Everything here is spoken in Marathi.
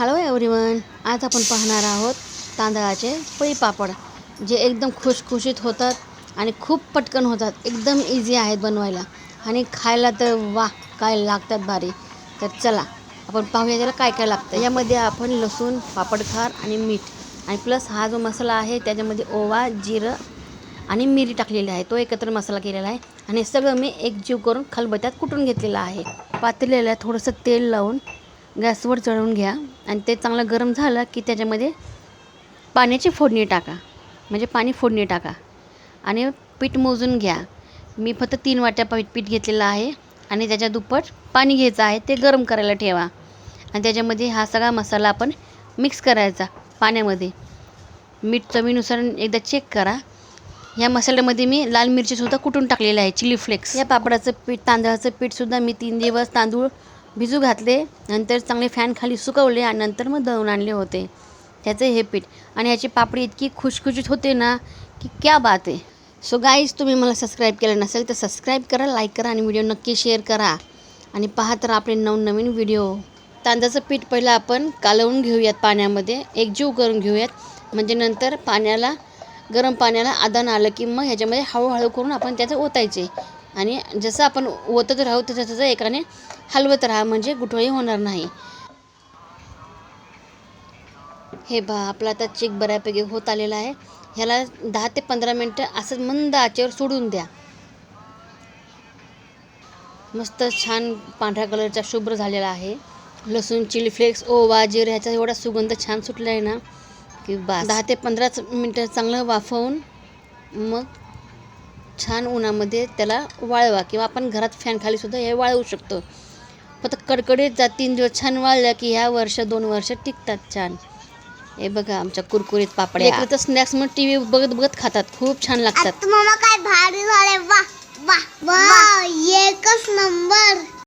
हॅलो एव्हरीवन आज आपण पाहणार आहोत तांदळाचे पळी पापड जे एकदम खुशखुशीत होतात आणि खूप पटकन होतात. एकदम इझी आहेत बनवायला. आणि खायला तर वा काय लागतात भारी. तर चला आपण पाहूया त्याला काय काय लागतं. यामध्ये आपण लसूण पापडखार आणि मीठ. आणि प्लस हा जो मसाला आहे त्याच्यामध्ये ओवा जिरं आणि मिरी टाकलेली आहे. तो एकत्र मसाला केलेला आहे. आणि हे सगळं मी एकजीव करून खलबत्यात कुटून घेतलेलं आहे. पातेल्याला थोडंसं तेल लावून गॅसवर चढवून घ्या आणि ते चांगलं गरम झालं की त्याच्यामध्ये पाण्याची फोडणी टाका. म्हणजे पाणी फोडणी टाका. आणि पीठ मोजून घ्या. मी फक्त तीन वाट्या पीठ पीठ घेतलेलं आहे आणि त्याच्या दुप्पट पाणी घ्यायचं आहे ते गरम करायला ठेवा. आणि त्याच्यामध्ये हा सगळा मसाला आपण मिक्स करायचा पाण्यामध्ये. मीठ चवीनुसार एकदा चेक करा. या मसाल्यामध्ये मी लाल मिरचीसुद्धा कुटून टाकलेलं आहे चिली फ्लेक्स या पापडाचं पीठ तांदळाचं पीठसुद्धा मी तीन दिवस तांदूळ भिजू घातले नंतर चांगले फॅन खाली सुकवले आणि नंतर मग दळून आणले होते. त्याचं हे पीठ. आणि याची पापडी इतकी खुशखुशीत होते ना की क्या बात आहे. सो गाईज तुम्ही मला सबस्क्राईब केलं नसेल तर सबस्क्राईब करा लाईक करा आणि व्हिडिओ नक्की शेअर करा. आणि पहा तर आपले नवनवीन व्हिडिओ तांदळाचं पीठ पहिलं आपण कालवून घेऊयात पाण्यामध्ये एकजीव करून घेऊयात. म्हणजे नंतर पाण्याला गरम पाण्याला आदान आलं की मग ह्याच्यामध्ये हळूहळू करून आपण त्याचं ओतायचे. आणि जसं आपण ओतत राहू तसं तसं एकाने हलवत राहा म्हणजे गुठळी होणार नाही. हे बा आपला आता चेक बऱ्यापैकी होत आलेला आहे. ह्याला दहा ते पंधरा मिनटं असं मंद आचेवर सोडून द्या. मस्त छान पांढऱ्या कलरचा शुभ्र झालेला आहे. लसूण चिली फ्लेक्स ओवा जिरे ह्याचा एवढा सुगंध छान सुटला आहे ना की बा दहा ते पंधराच मिनटं चांगलं वाफवून मग छान उन्हामध्ये त्याला वाळवा किंवा आपण घरात फॅन खालीसुद्धा हे वाळवू शकतो. फक्त कडकडीत जा तीन दिवस छान वाळल्या की ह्या वर्ष दोन वर्ष टिकतात छान. हे बघा आमच्या कुरकुरीत पापड्या. तर स्नॅक्स मग टी व्ही बघत बघत खातात. खूप छान लागतात. आता मामा काय भारी झाले